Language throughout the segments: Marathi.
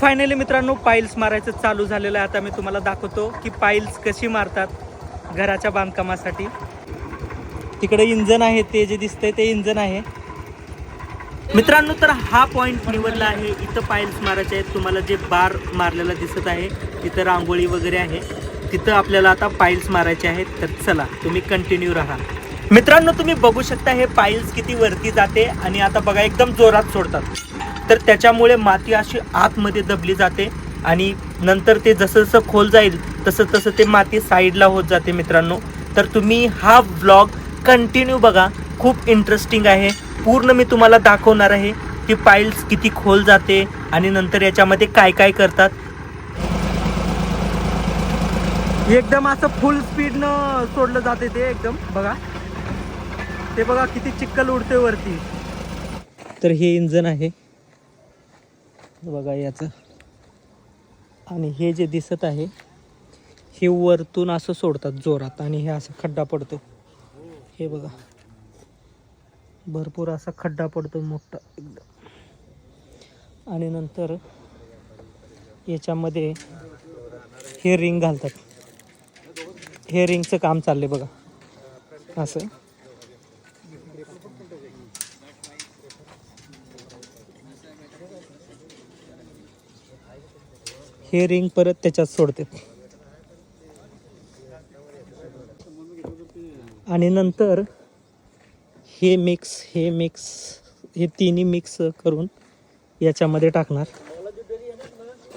फायनली मित्रांनो पाईल्स मारायचं चालू झालेलं आहे. आता मी तुम्हाला दाखवतो की पाईल्स कशी मारतात घराच्या बांधकामासाठी. तिकडे इंजन आहे ते जे दिसतंय ते इंजन आहे. मित्रांनो तर हा पॉईंट निवडला आहे. इथं पाईल्स मारायचे आहेत. तुम्हाला जे बार मारलेला दिसत आहे तिथं रांगोळी वगैरे आहे. तिथं आपल्याला आता पाईल्स मारायचे आहेत. तर चला तुम्ही कंटिन्यू राहा. मित्रांनो तुम्ही बघू शकता हे पाईल्स किती वरती जाते आणि आता बघा एकदम जोरात सोडतात. तर त्याच्यामुळे माती अशी आतमध्ये दबली जाते आणि नंतर ते जसं जसं खोल जाईल तसं तसं ते माती साईडला होत जाते मित्रांनो. तर तुम्ही हा व्लॉग कंटिन्यू बघा. खूप इंटरेस्टिंग आहे. पूर्ण मी तुम्हाला दाखवणार आहे की पाईल्स किती खोल जाते आणि नंतर याच्यामध्ये काय काय करतात. एकदम असं फुल स्पीडनं सोडलं जाते ते एकदम. बघा. ते बघा किती चिक्कल उडते वरती. तर हे इंजन आहे. बघा याचं. आणि हे जे दिसत आहे हे वरतून असं सोडतात जोरात आणि हे असं खड्डा पडतो. हे बघा. भरपूर असा खड्डा पडतो मोठा एकदम. आणि नंतर याच्यामध्ये हे रिंग घालतात. हे रिंगचं काम चाललंय बघा. असं. हे रिंग परत त्याच्यात सोडते. आणि नंतर हे मिक्स हे मिक्स हे तिन्ही मिक्स करून याच्यामध्ये टाकणार.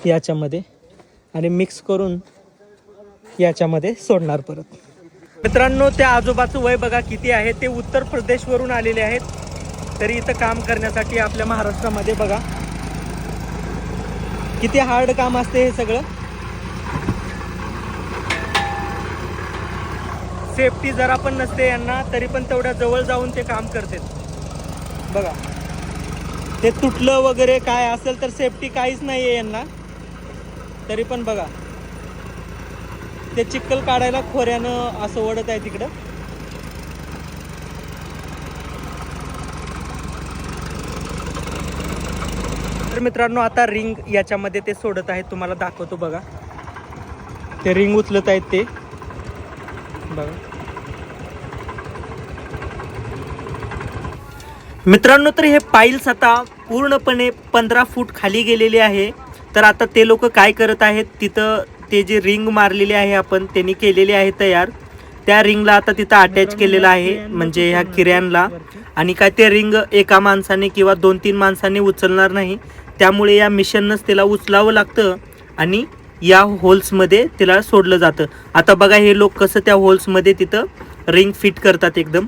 याच्यामध्ये. आणि मिक्स करून याच्यामध्ये सोडणार परत. मित्रांनो त्या आजोबाचं वय बघा किती आहे. ते उत्तर प्रदेशवरून आलेले आहेत. तरी इथं काम करण्यासाठी आपल्या महाराष्ट्रामध्ये बघा. किती हार्ड काम असते हे सगळं? सेफ्टी जरा पण नसते यांना तरी पण तेवढ्या जवळ जाऊन ते काम करतात. बघा. ते तुटलं वगैरे काय असेल तर सेफ्टी काहीच नाही आहे यांना. तरी पण बघा. ते चिक्कल काढायला खोऱ्यानं असं ओढत आहे तिकडं. तर मित्रांनो आता रिंग याच्यामध्ये ते सोडत आहेत. तुम्हाला दाखवतो बघा. ते रिंग उचलत आहेत ते. बघा. मित्रांनो तर हे पाईल्स आता पूर्णपणे पंधरा फूट खाली गेलेले आहे. तर आता ते लोक काय करत आहेत तिथं ते जे रिंग मारलेले आहे आपण त्यांनी केलेले आहे तयार. त्या रिंगला आता तिथं अटॅच केलेलं आहे म्हणजे ह्या किऱ्यांना आणि काय ते रिंग एका माणसाने किंवा दोन तीन माणसाने उचलणार नाही. त्यामुळे या मिशननंच त्याला उचलावं लागतं आणि या होल्समध्ये त्याला सोडलं जातं. आता बघा हे लोक कसं त्या होल्समध्ये तिथं रिंग फिट करतात एकदम.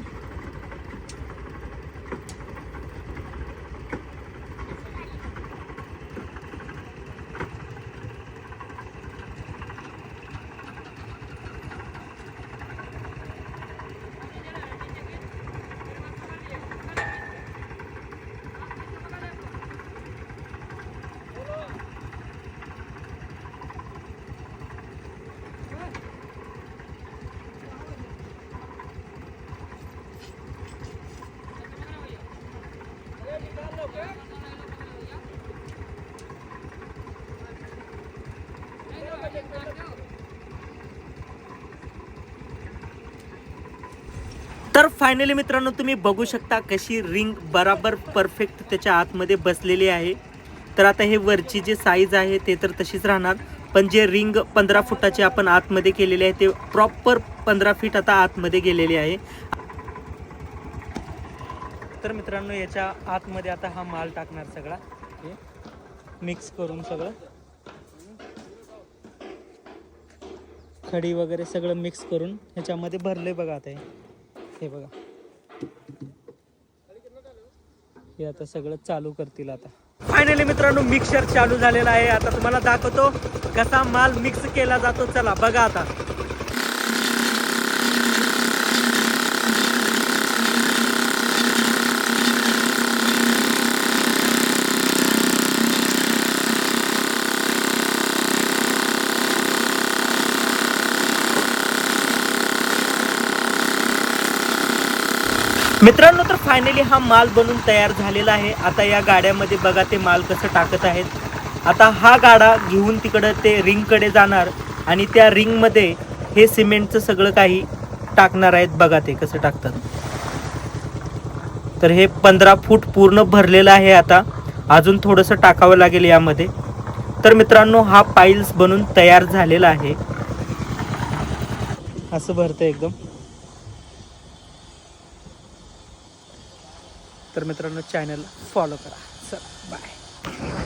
तर फायनली मित्रांनो तुम्ही बघू शकता कशी रिंग बराबर परफेक्ट त्याच्या आतमध्ये बसलेली आहे. तर आता हे वरची जे साईज आहे ते तर तशीच राहणार. पण जे रिंग पंधरा फुटाची आपण आतमध्ये केलेले आहे ते प्रॉपर पंधरा फीट आता आतमध्ये गेलेले आहे. तर मित्रांनो याच्या आतमध्ये आता हा माल टाकणार सगळा. मिक्स करून सगळं. खडी वगैरे सगळं मिक्स करून ह्याच्यामध्ये भरले बघा आता हे. बघा. हे आता सगळं चालू करतील आता. फायनली मित्रांनो मिक्सर चालू झालेला आहे. आता तुम्हाला दाखवतो कसा माल मिक्स केला जातो. चला बघा आता. मित्रांनो तर फायनली हा माल बनून तयार झालेला आहे. आता या गाड्यामध्ये बघा ते माल कसं टाकत आहेत. आता हा गाडा घेऊन तिकडं ते रिंगकडे जाणार आणि त्या रिंगमध्ये हे सिमेंटचं सगळं काही टाकणार आहेत. बघा ते कसं टाकतात. तर हे पंधरा फूट पूर्ण भरलेलं आहे आता. अजून थोडंसं टाकावं लागेल यामध्ये. तर मित्रांनो हा पाईल्स बनून तयार झालेला आहे. असं भरतं एकदम. तर मित्रांनो चॅनल फॉलो करा. चला बाय